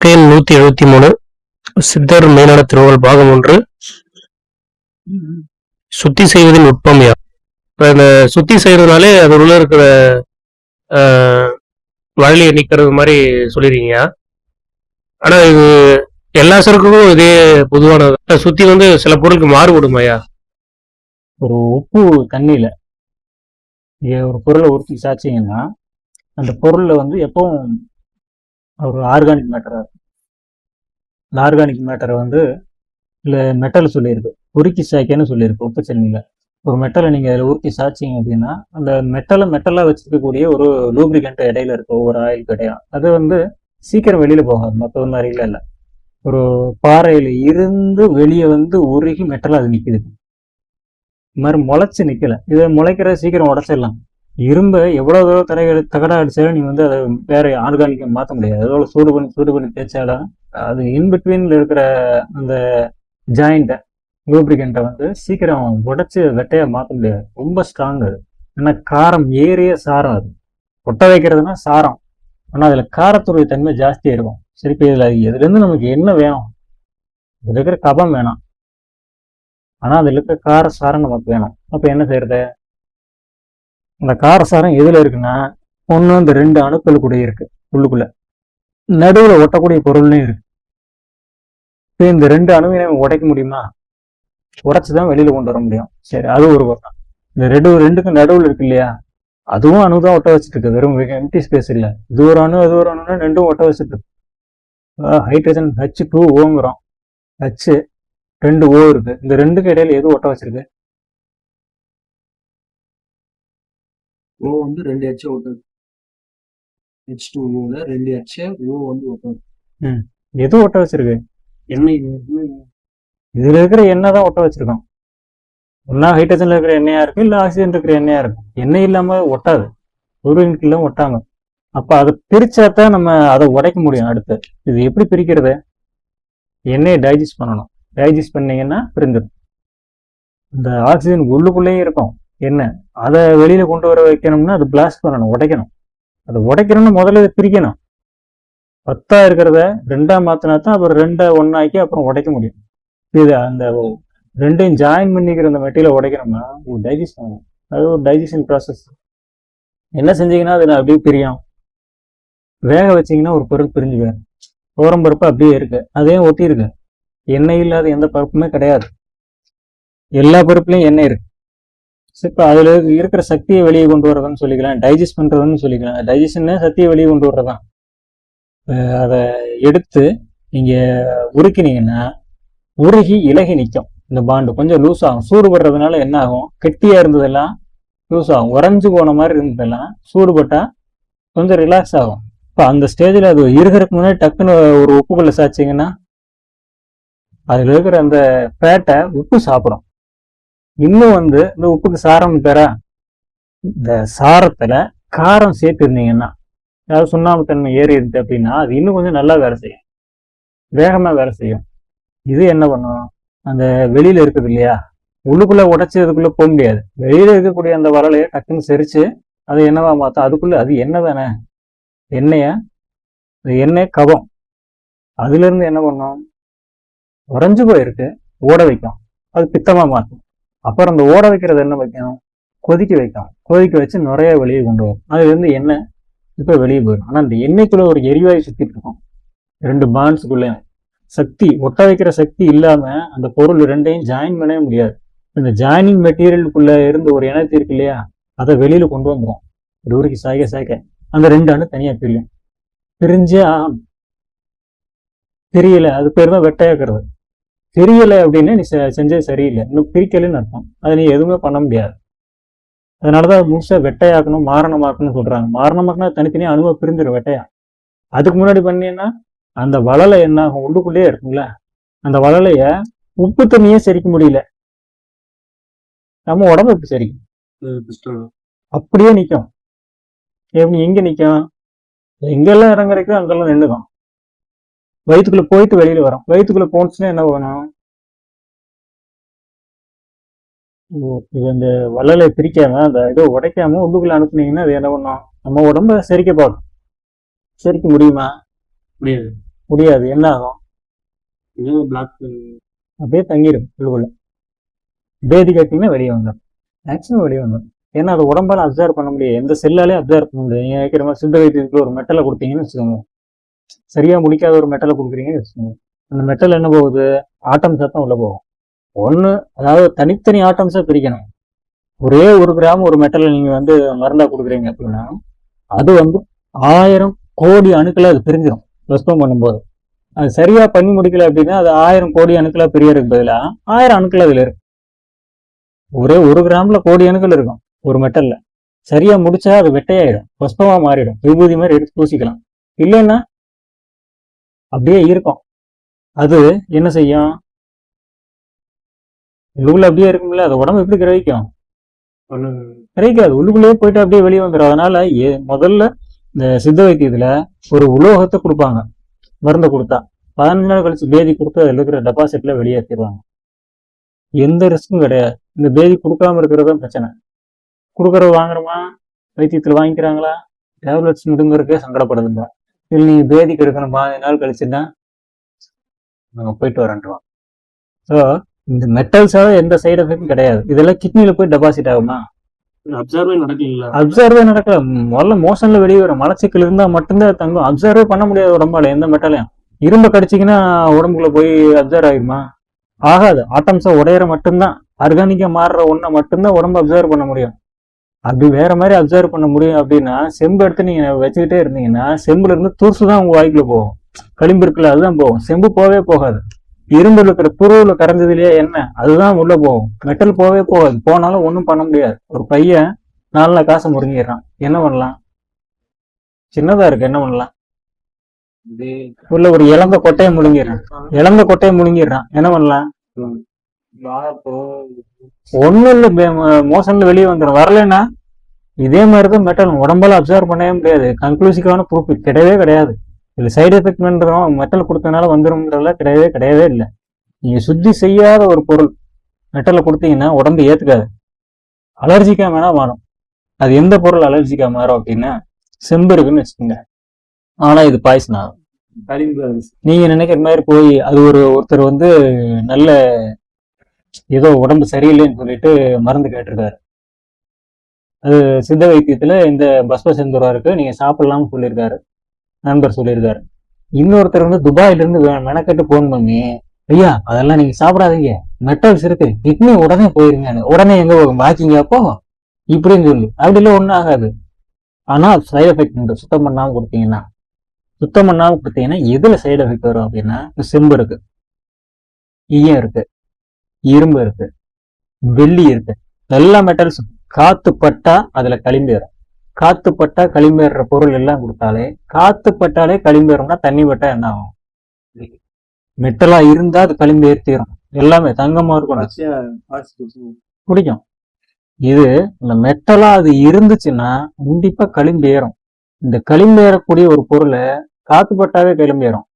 கேள் நூத்தி எழுபத்தி மூணு சித்தர் மேலான திருவள்ளுவர் பாகம் ஒன்று. சுத்தி செய்வதின் நுட்பம் யார்? அந்த இந்த சுத்தி செய்யறதுனாலே அது உள்ள இருக்கிற ஆஹ், நிக்கிறது மாதிரி சொல்லிருக்கீங்க ஆனா இது எல்லா சரக்குக்கும் இதே பொதுவானது. சுத்தி வந்து சில பொருளுக்கு மாறுபடுமாயா ஒரு உப்பு தண்ணியில ஒரு பொருளை உறுத்தி சாச்சிங்கன்னா அந்த பொருளில் வந்து எப்பவும் ஒரு ஆர்கானிக் மேட்டரா இருக்கும். இந்த ஆர்கானிக் மேட்டரை வந்து இல்லை மெட்டல் சொல்லியிருக்கு. உருக்கி சாய்க்கன்னு சொல்லியிருக்கு உப்பு சென்னியில் ஒரு மெட்டலை நீங்கள் அதில் உருக்கி சாய்ச்சிங்க அப்படின்னா அந்த மெட்டலை மெட்டலாக வச்சுருக்கக்கூடிய ஒரு லூப்ரிகண்ட் இடையில இருக்கு ஒவ்வொரு ஆயில் கிடையாது அது வந்து சீக்கிரம் வெளியில் போகாது. மற்ற மாதிரில இல்லை ஒரு பாறையில இருந்து வெளியே வந்து உருகி மெட்டலாக அது நிற்கிது இது மாதிரி முளைச்சி நிக்கல. இதை முளைக்கிற சீக்கிரம் உடச்சிடலாம். இரும்பை எவ்வளோ தூரம் தடை தகடா அடிச்சாலும் நீ வந்து அதை வேற ஆர்கானிக்காக மாற்ற முடியாது. அதோட சூடு பண்ணி சூடு பண்ணி தேய்ச்சாலும் அது இன்பிட்வீன்ல இருக்கிற அந்த ஜாயிண்ட்டை லூப்ரிகண்ட்டை வந்து சீக்கிரம் உடச்சி வெட்டையாக மாற்ற முடியாது. ரொம்ப ஸ்ட்ராங் அது. ஏன்னா காரம் ஏறிய சாரம் அது. ஒட்ட வைக்கிறதுனா சாரம். ஆனால் அதில் காரத்துடைய தன்மை ஜாஸ்தியாக இருக்கும். சரி இப்போ இதில் இதுலேருந்து நமக்கு என்ன வேணும்? இதில் இருக்கிற கபம் வேணாம். ஆனா அதில் இருக்க காரசாரம் நமக்கு வேணும். அப்போ என்ன செய்யறது? அந்த காரசாரம் எதுல இருக்குன்னா ஒண்ணு அந்த ரெண்டு அணுக்கள் கூட இருக்கு உள்ளுக்குள்ள. நடுவுல ஒட்டக்கூடிய பொருள்லையும் இருக்கு. இப்போ இந்த ரெண்டு அணுவினை உடைக்க முடியுமா? உடைச்சுதான் வெளியில கொண்டு வர முடியும். சரி அது ஒரு பக்கம் இந்த ரெண்டு ரெண்டுக்கும் நடுவுல இருக்கு இல்லையா? அதுவும் அணு தான் ஒட்ட வச்சுட்டு இருக்கு வெறும் எம்டி ஸ்பேஸ் இல்ல. இது ஒரு அணு அது ஒரு அணுன்னா ரெண்டும் ஒட்ட வச்சுட்டு இருக்கு ஹைட்ரஜன் ஹச் டூ ஓங்கிறோம் ஹச் ரெண்டு ஓ இருக்கு. இந்த ரெண்டுக்கு இடையில எது ஒட்ட வச்சிருக்கு? ஓ வந்து ரெண்டு ஹெச் ஓட்டுது ஹெச் டூ ஓல ரெண்டு ஹெச் ஓ வந்து ஓட்டுது எது ஒட்ட வச்சிருக்கு? எண்ணெய் இதுல இருக்கிற எண்ணெய் தான் ஒட்ட வச்சிருக்கோம். ஒன்னா ஹைட்ரஜன்ல இருக்கிற எண்ணெயா இருக்கு இல்ல ஆக்சிஜன் இருக்கிற எண்ணெயா இருக்கும். எண்ணெய் இல்லாம ஒட்டாது. சூரியனுக்குள்ள ஒட்டாங்க. அப்ப அதை பிரிச்சாதான் நம்ம அதை உடைக்க முடியும் அடுத்து. இது எப்படி பிரிக்கிறது? எண்ணெயை டைஜஸ்ட் பண்ணணும். டைஜஸ்ட் பண்ணீங்கன்னா பிரிந்துடும் இந்த ஆக்சிஜன் உள்ளுக்குள்ளேயும் இருக்கும். என்ன? அதை வெளியில கொண்டு வர வைக்கணும்னா அது பிளாஸ்ட் பண்ணணும் உடைக்கணும். அதை உடைக்கணும்னு முதல்ல இதை பிரிக்கணும். பத்தா இருக்கிறத ரெண்டா மாத்தினா தான் அப்புறம் ரெண்டை ஒன்னாக்கி அப்புறம் உடைக்க முடியும். இது அந்த ரெண்டையும் ஜாயின் பண்ணிக்கிற அந்த மெட்டீரியல் உடைக்கணும்னா ஒரு டைஜஸ்ட் ஆகும் அது ஒரு டைஜஷன் ப்ராசஸ் என்ன செஞ்சீங்கன்னா அது அப்படியே பிரியும். வேக வச்சீங்கன்னா ஒரு பொருள் பிரிஞ்சு போயிடும். ஓரம் பருப்பு அப்படியே இருக்கு. அதே ஒட்டி இருக்கு எண்ணெய் இல்லாத எந்த பருப்புமே கிடையாது. எல்லா பருப்புலையும் எண்ணெய் இருக்கு. இப்போ அதுல இருக்கிற சக்தியை வெளியே கொண்டு வர்றதுன்னு சொல்லிக்கலாம் டைஜஸ்ட் பண்றதுன்னு சொல்லிக்கலாம். டைஜஷன்னா சக்தியை வெளியே கொண்டு வர்றதான் அதை எடுத்து நீங்க உருக்கினீங்கன்னா உருகி இலகி நிற்கும் இந்த பாண்டு கொஞ்சம் லூஸ் ஆகும். சூடுபடுறதுனால என்ன ஆகும்? கெட்டியா இருந்ததெல்லாம் லூஸ் ஆகும். உறைஞ்சு போன மாதிரி இருந்ததெல்லாம் சூடுபட்டா கொஞ்சம் ரிலாக்ஸ் ஆகும். இப்போ அந்த ஸ்டேஜில் அது இருக்கிறதுக்கு முன்னாடி டக்குன்னு ஒரு உப்புக்குள்ள சாச்சிங்கன்னா அதில் இருக்கிற அந்த ஃபேட்டை உப்பு சாப்பிடும். இன்னும் வந்து இந்த உப்புக்கு சாரம் பெற இந்த சாரத்துல காரம் சேர்த்துருந்தீங்கன்னா ஏதாவது அதாவது ஏறிடுது ஏறி அப்படின்னா அது இன்னும் கொஞ்சம் நல்லா வேலை செய்யும். வேகமா வேலை செய்யும். இது என்ன பண்ணும்? அந்த வெளியில இருக்குது இல்லையா? உள்ளுக்குள்ள உடைச்சு அதுக்குள்ள போக முடியாது. வெளியில இருக்கக்கூடிய அந்த வரலையை டக்குன்னு செரிச்சு அதை என்னவா பார்த்தா அதுக்குள்ள அது என்ன தானே? எண்ணெய எண்ணெய் கபம். அதுல இருந்து என்ன பண்ணும்? உறைஞ்சு போயிருக்கு. ஓட வைக்கும். அது பித்தமா மாற்றும். அப்புறம் அந்த ஓட வைக்கிறது என்ன வைக்கணும்? கொதிக்க வைக்கணும். கொதிக்க வச்சு நிறைய வெளியே கொண்டு வரும். அதுலேருந்து எண்ணெய் இப்ப வெளியே போயிடும். ஆனா அந்த எண்ணெய்க்குள்ளே ஒரு எரிவாயு சுற்றிட்டு இருக்கும். ரெண்டு பான்ஸுக்குள்ளே சக்தி ஒட்ட வைக்கிற சக்தி இல்லாம அந்த பொருள் ரெண்டையும் ஜாயின் பண்ணவே முடியாது. இந்த ஜாயினிங் மெட்டீரியலுக்குள்ளே இருந்து ஒரு எனர்ஜி இருக்கு இல்லையா? அதை வெளியில கொண்டு வந்துடும் ஒரு ஊருக்கு சாய்க்க சாய்க்க. அந்த ரெண்டு அணு தனியா பிரியும். பிரிஞ்சே ஆகணும் தெரியல. அது பேர் தான் வெட்டையாக்குறது தெரியல அப்படின்னு நீ செஞ்சது சரியில்லை. இன்னும் பிரிக்கலைன்னு அர்த்தம். அதை நீ எதுவுமே பண்ண முடியாது. அதனாலதான் முழுசா வெட்டையாக்கணும் மாரணமாக்கணும்னு சொல்றாங்க. மாரணமாக்கணும் தனித்தனியா அணுவா பிரிந்துடும் வெட்டையா. அதுக்கு முன்னாடி பண்ணீங்கன்னா அந்த வளலை என்ன ஆகும் உள்ளுக்குள்ளேயே இருக்கும்ல. அந்த வளலைய உப்பு தண்ணியே செரிக்க முடியல. நம்ம உடம்பு எப்படி செரிக்கும்? அப்படியே நிக்கும். எப்படி எங்க நிக்கும்? எங்கெல்லாம் இறங்குறக்கோ அங்கெல்லாம் நின்றுக்கும் வயிற்றுக்குள்ள போயிட்டு வெளியில வரும். வயிற்றுக்குள்ள போனுச்சுன்னா என்ன பண்ணணும் ஓ, இது அந்த வள்ளலை பிரிக்காம அந்த இதை உடைக்காம உள்ளுக்குள்ள அனுப்புனீங்கன்னா அது என்ன பண்ணும்? நம்ம உடம்ப செரிக்க பார்க்கும். செரிக்க முடியுமா? முடியாது. முடியாது. என்ன ஆகும்? பிளாக் அப்படியே தங்கிடும் உள்ளுக்குள்ள. பேதி கட்டிங்கன்னா வெளியே வந்துடும் மேக்ஸிமம் வெளியே வந்துடும் ஏன்னா அது உடம்பால அப்சர்வ் பண்ண முடியாது. எந்த செல்லாலே அப்சர்வ் பண்ண முடியாது. நீங்க வைக்கிற மாதிரி சித்த வைத்தியத்துக்கு ஒரு மெட்டலை கொடுத்தீங்கன்னு வச்சுக்கோங்க. சரியா முடிக்காத ஒரு மெட்டலை கொடுக்குறீங்கன்னு வச்சுக்கோங்க அந்த மெட்டல் என்ன போகுது? ஆட்டம்ஸாக தான் உள்ள போகும். ஒன்று அதாவது தனித்தனி ஆட்டம்ஸா பிரிக்கணும். ஒரே ஒரு கிராம் ஒரு மெட்டலை நீங்க வந்து மருந்தா கொடுக்குறீங்க அப்படின்னா அது வந்து ஆயிரம் கோடி அணுக்களை அது பிரிஞ்சிடும் வெஸ்பம் பண்ணும்போது. அது சரியா பண்ணி முடிக்கல அப்படின்னா அது ஆயிரம் கோடி அணுக்களாக பிரியறதுக்கு பதிலா ஆயிரம் அணுக்கள் அதுல இருக்கும் ஒரே ஒரு கிராம்ல கோடி அணுக்கள் இருக்கும் ஒரு மெட்டல்ல சரியா முடிச்சா அது வெட்டையாயிடும் புஷ்பமாக மாறிடும். விபூதி மாதிரி எடுத்து பூசிக்கலாம். இல்லைன்னா அப்படியே இருக்கும். அது என்ன செய்யும்? உள்ளுக்குள்ள அப்படியே இருக்கும்ல அது உடம்பு எப்படி கிரகிக்கும்? கிரகிக்காது. உள்ளுக்குள்ளேயே போயிட்டு அப்படியே வெளியே வந்துடும் அதனால ஏ- முதல்ல இந்த சித்த வைத்தியத்துல ஒரு உலோகத்தை கொடுப்பாங்க. மருந்தை கொடுத்தா. பதினஞ்சு நாள் கழிச்சு பேதி கொடுத்து அதில் இருக்கிற டெபாசிட்ல வெளியேற்றிடுவாங்க எந்த ரிஸ்க்கும் கிடையாது. இந்த பேதி கொடுக்காம இருக்கிறது தான் பிரச்சனை. கொடுக்கறது வாங்குறோமா? வைத்தியத்தில் வாங்கிக்கிறாங்களா? டேப்லெட்ஸ் முடுங்கறதுக்கே சங்கடப்படுதுங்க. இல்லை நீ பேதி கெடுக்கணும் பதினஞ்சு நாள் கழிச்சுன்னா நாங்கள் போயிட்டு வரேன்றான் ஸோ இந்த மெட்டல்ஸால எந்த சைடு எஃபெக்டும் கிடையாது. இதெல்லாம் கிட்னில போய் டெபாசிட் ஆகுமா? அப்சர்வே நடக்கல அப்சர்வே நடக்கல முதல்ல மோஷன்ல வெளியே வரும். மலச்சிக்கல் இருந்தா மட்டும்தான் தங்கும். அப்சர்வே பண்ண முடியாது உடம்பால எந்த மெட்டலையும் இரும்பு கடிச்சிங்கன்னா உடம்புக்குள்ள போய் அப்சர்வ் ஆகுமா ஆகாது. ஆட்டம்ஸா உடையிற மட்டும்தான். ஆர்கானிக்கா மாறுற ஒன்றை மட்டும்தான் உடம்பு அப்சர்வ் பண்ண முடியும். அப்படி வேற மாதிரி அப்சர்வ் பண்ண முடியும் அப்படின்னா செம்பு எடுத்து நீங்க வச்சுக்கிட்டே இருந்தீங்கன்னா செம்புல இருந்து தூசு தான் உங்க வாய்க்குள்ள போகும். களிம்பு இருக்குல்ல அதுதான் போகும். செம்பு போகவே போகாது. இரும்புல இருக்கிற புருவில் கரைஞ்சது இல்லையா என்ன? அதுதான் உள்ள போகும். மெட்டல் போகவே போகாது. போனாலும் ஒன்றும் பண்ண முடியாது. ஒரு பையன் நாலு நாள் காசை முருங்கிடுறான் என்ன பண்ணலாம்? சின்னதா இருக்கு. என்ன பண்ணலாம்? உள்ள ஒரு இழந்த கொட்டையை முழுங்கிடுறான் இழந்த கொட்டையை முழுங்கிடுறான் என்ன பண்ணலாம்? ஒண்ணும் இல்ல மோஷன்ல வெளியே வந்துடும் வரலைன்னா இதே மாதிரி தான் மெட்டல் உடம்பால அப்சர்வ் பண்ணவே முடியாது. கன்க்ளூசிவான ப்ரூஃப் கிடையவே கிடையாது. இதுல சைடு எஃபெக்ட் பண்றோம் மெட்டல் கொடுத்தனால வந்துரும்ன்றதுலாம் கிடையவே கிடையவே இல்லை. நீங்க சுத்தி செய்யாத ஒரு பொருள் மெட்டலை கொடுத்தீங்கன்னா உடம்பு ஏத்துக்காது. அலர்ஜிக்கா வேணா மாறும். அது எந்த பொருள் அலர்ஜிக்கா மாறும் அப்படின்னா செம்பு இருக்குன்னு வச்சுக்கோங்க. ஆனா இது பாய்சன் ஆகும். நீங்க நினைக்கிற மாதிரி போய் அது ஒரு ஒருத்தர் வந்து நல்ல ஏதோ உடம்பு சரியில்லைன்னு சொல்லிட்டு மருந்து கேட்டிருக்காரு. அது சித்த வைத்தியத்துல இந்த பஸ்ப செந்தூரா இருக்கு நீங்க சாப்பிடலாம்னு சொல்லியிருக்காரு. நண்பர் சொல்லியிருக்காரு. இன்னொருத்தர் வந்து துபாயில இருந்து மெனக்கெட்டு போன் பண்ணி ஐயா அதெல்லாம் நீங்க சாப்பிடாதீங்க. மெட்டல்ஸ் இருக்கு. கிட்னி உடனே போயிருங்க உடனே எங்க போகும் வாக்கிங்க அப்போ இப்படின்னு சொல்லி. அப்படிலாம் ஒன்றும் ஆகாது. ஆனா சைடு எஃபெக்ட் உண்டு சுத்தம் பண்ணாமல் கொடுத்தீங்கன்னா சுத்தம் பண்ணாமல் கொடுத்தீங்கன்னா எதுல சைடு எஃபெக்ட் வரும் அப்படின்னா இந்த செம்பு இருக்கு. ஈயம் இருக்கு. இரும்பு இருக்கு வெள்ளி இருக்கு. எல்லா மெட்டல்ஸ் காத்து பட்டா அதுல களிம்பேறும். காத்து பட்டா களிம்பேறுற பொருள் எல்லாம் கொடுத்தாலே காத்து பட்டாலே களிம்பேறும்னா தண்ணி பட்டா என்ன ஆகும்? மெட்டலா இருந்தா அது களிம்பேர்த்திரும் எல்லாமே தங்கமா இருக்கணும். பிடிக்கும் இது இந்த மெட்டலா அது இருந்துச்சுன்னா கண்டிப்பா களிம்பேறும். இந்த களிம்பேறக்கூடிய ஒரு பொருளை காத்து பட்டாவே களிம்பேறும்.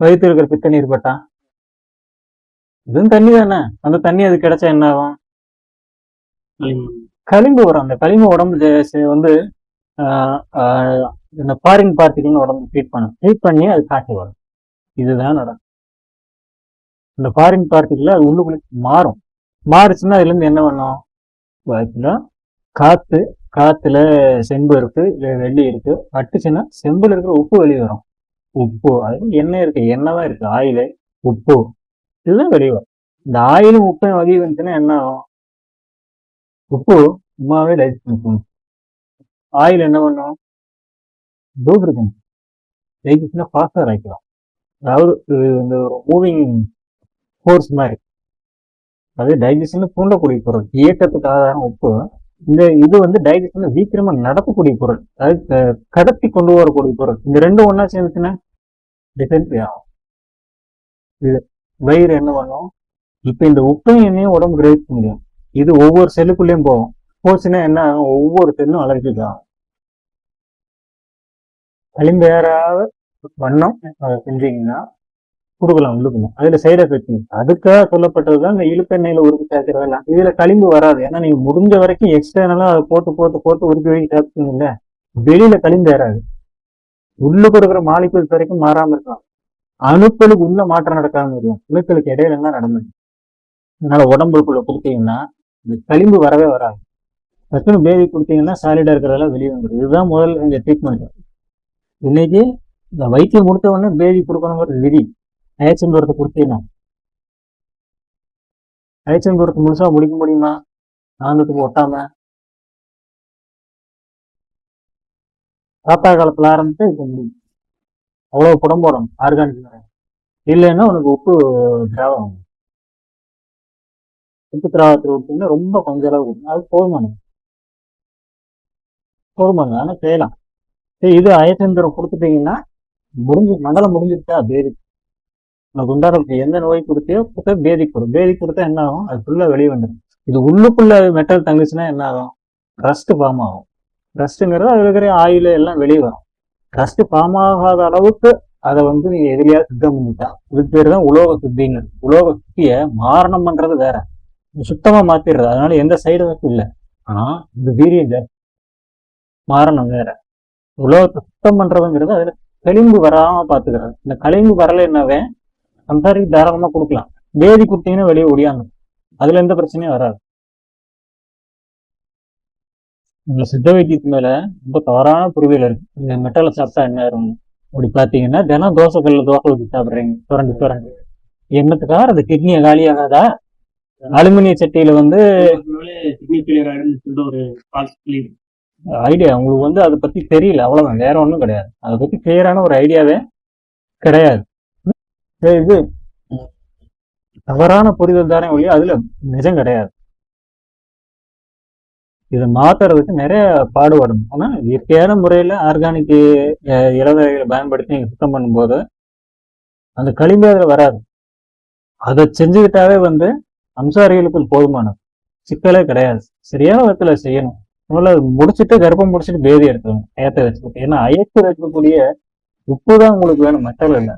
வயிற்று இருக்கிற பித்தநீர் பட்டா இதுவும் தண்ணி தானே அந்த தண்ணி அது கிடைச்சா என்ன ஆகும்? களிம்பு வரும் அந்த களிம்பு உடம்பு வந்து இந்த ஃபாரின் பார்ட்டிகள்னு உடம்பு ட்ரீட் பண்ணும். ட்ரீட் பண்ணி அது காற்று வரும். இதுதான் நடக்கும். இந்த ஃபாரின் பார்ட்டிகள் அது உள்ளுக்குள்ள மாறும். மாறுச்சுன்னா அதுல இருந்து என்ன பண்ணும்? பாத்தீங்கன்னா காத்து காத்துல செம்பு இருக்கு வெள்ளி இருக்கு. பட்டுச்சுன்னா செம்புல இருக்கிற உப்பு வெளியே வரும். உப்பு அது எண்ணெய் இருக்கு. எண்ணெய் தான் இருக்கு. ஆயிலு உப்பு. இதுதான் வெளியே இந்த ஆயிலும் உப்பும் வகை வந்துச்சுன்னா என்ன ஆகும்? உப்பு சும்மாவே டைஜஸ்ட் பண்ணிக்கணும் ஆயில் என்ன பண்ணும்? டூப்ரிகன் டைஜஸ்ட்னா ஃபாஸ்டர் ஆகிக்கலாம் அதாவது இந்த ஒரு மூவிங் ஃபோர்ஸ் மாதிரி. அது டைஜஷன் தூண்டக்கூடிய பொருள். இயக்கத்துக்கு ஆதாரம் உப்பு. இந்த இது வந்து டைஜஷன் சீக்கிரமா நடத்தக்கூடிய பொருள். அதாவது கடத்தி கொண்டு வரக்கூடிய பொருள். இந்த ரெண்டும் ஒன்றா சேர்ந்துச்சுன்னா டிஃபென்ட்ரி ஆகும். இது வயிறு என்ன பண்ணும்? இப்ப இந்த உப்பையும் எண்ணையும் உடம்பு கிரகிக்க முடியும் இது ஒவ்வொரு செல்லுக்குள்ளேயும் போகும். போச்சுன்னா என்ன ஆகும்? ஒவ்வொரு செல்லும் அலர்ஜிக் ஆகும். களிம்பேறாத வண்ணம் அதை செஞ்சீங்கன்னா கொடுக்கலாம் உள்ளுக்குள்ள அதுல சைடு எஃபெக்ட் அதுக்காக சொல்லப்பட்டது தான் இந்த இழுப்பெண்ணெயில உருக்கி சேர்க்கிறதெல்லாம் இதுல களிம்பு வராது. ஏன்னா நீங்க முடிஞ்ச வரைக்கும் எக்ஸ்டர்னலா அதை போட்டு போட்டு போட்டு உருக்கி வைக்க சேர்த்துக்கீங்கல்ல வெளியில களிம்பு ஏறாது. உள்ளுக்கு இருக்கிற மாலிகூல்ஸ் வரைக்கும் மாறாம இருக்கலாம். அணுக்களுக்கு உள்ள மாற்றம் நடக்காம இருக்கும் அணுக்களுக்கு இடையில தான் நடந்தது? அதனால உடம்புக்குள்ள கொடுத்தீங்கன்னா இந்த களிம்பு வரவே வராது. டக்குனு பேபி கொடுத்தீங்கன்னா சாலிடா இருக்கிறதெல்லாம் வெளியே வந்துடும் இதுதான் முதல் இந்த ட்ரீட்மெண்ட் இன்னைக்கு இந்த வைத்தியம் கொடுத்த உடனே பேபி கொடுக்கணுங்கிற விதி. அயச்சம் தூரத்தை கொடுத்தீங்கன்னா. அயச்சம் தூரத்தை முழுசா முடிக்க முடியுமா? நாங்கத்துக்கு ஒட்டாம? தாத்தா காலத்துல ஆரம்பித்து இப்ப முடியும். அவ்வளவு குடம் போடணும் ஆர்கானிக் இல்லைன்னா உனக்கு உப்பு திராவகம் உப்பு திராவகத்தில் விட்டீங்கன்னா ரொம்ப கொஞ்ச அளவு கொடுக்கும் அது போதுமானது. போதுமானது. ஆனால் செய்யலாம். சரி இது அயச்சந்திரம் கொடுத்துட்டீங்கன்னா முடிஞ்சு மண்டலம் முடிஞ்சிருச்சா? பேதி. உனக்கு உண்டான எந்த நோய் கொடுத்தியோ கொடுத்தா பேதி கொடு பேதி கொடுத்தா என்ன ஆகும்? அது ஃபுல்லாக வெளியே வந்துடும். இது உள்ளுக்குள்ள மெட்டல் தங்குச்சுன்னா என்ன ஆகும்? ரஸ்ட் ஃபார்ம் ஆகும். ரஸ்ட்டுங்கிறது அது இருக்கிற ஆயில் எல்லாம் வெளியே வரும். ரஸ்ட் ஃபார்ம் ஆகாத அளவுக்கு அதை வந்து நீங்க எதிரியா சுத்தம் பண்ணிட்டா. இதுக்கு பேர் தான் உலோக சுத்தின்னு. உலோக சுத்திய மாரணம் பண்றது வேற. சுத்தமா மாத்திடுறது. அதனால எந்த சைடு எஃபெக்ட் இல்லை. ஆனா இந்த வீரியம் வேற மாரணம் வேற. உலோகத்தை சுத்தம் பண்றதுங்கிறது அதுல கழிம்பு வராம பாத்துக்கிறது. இந்த களிம்பு வரலைன்னாவே கம்பேரிக்கு தாராளமா கொடுக்கலாம். வேதி கொடுத்தீங்கன்னா வெளியே ஒடியாங்க அதுல எந்த பிரச்சனையும் வராது. இந்த சித்த வைத்தியத்து மேல ரொம்ப தவறான புரிதல் இருக்கு. இந்த மெட்டலை சாப்பிட்டா என்ன ஆகும்? அப்படி பாத்தீங்கன்னா தினம் தோசை கல்ல தோசை ஊற்றி சாப்பிடுறீங்க. சுரண்டு சுரண்டு என்னத்துக்காக? அது கிட்னியை காலியாகாதா அலுமினிய சட்டியில வந்து ஐடியா உங்களுக்கு வந்து அதை பத்தி தெரியல. அவ்வளவுதான். வேற ஒண்ணும் கிடையாது. அதை பத்தி கிளியரான ஒரு ஐடியாவே கிடையாது. இது தவறான புரிதல் தானே ஒழிய அதுல நிஜம் கிடையாது. இதை மாத்துறதுக்கு நிறைய பாடுபடும் ஆனா இயற்கையான முறையில ஆர்கானிக் இலவகைகளை பயன்படுத்தி நீங்க சுத்தம் பண்ணும்போது அந்த களிம்பு அதுல வராது. அதை செஞ்சுக்கிட்டாவே வந்து அம்சாரிகளுக்கு போதுமானது. சிக்கலே கிடையாது. சரியான விதத்துல செய்யணும். அதனால முடிச்சுட்டு கர்ப்பம் முடிச்சுட்டு பேதி எடுக்கணும் ஏத்த வச்சுக்கிட்டு. ஏன்னா அயத்து வைக்கக்கூடிய உப்பு தான் உங்களுக்கு வேணும். மெட்டல் இல்லை.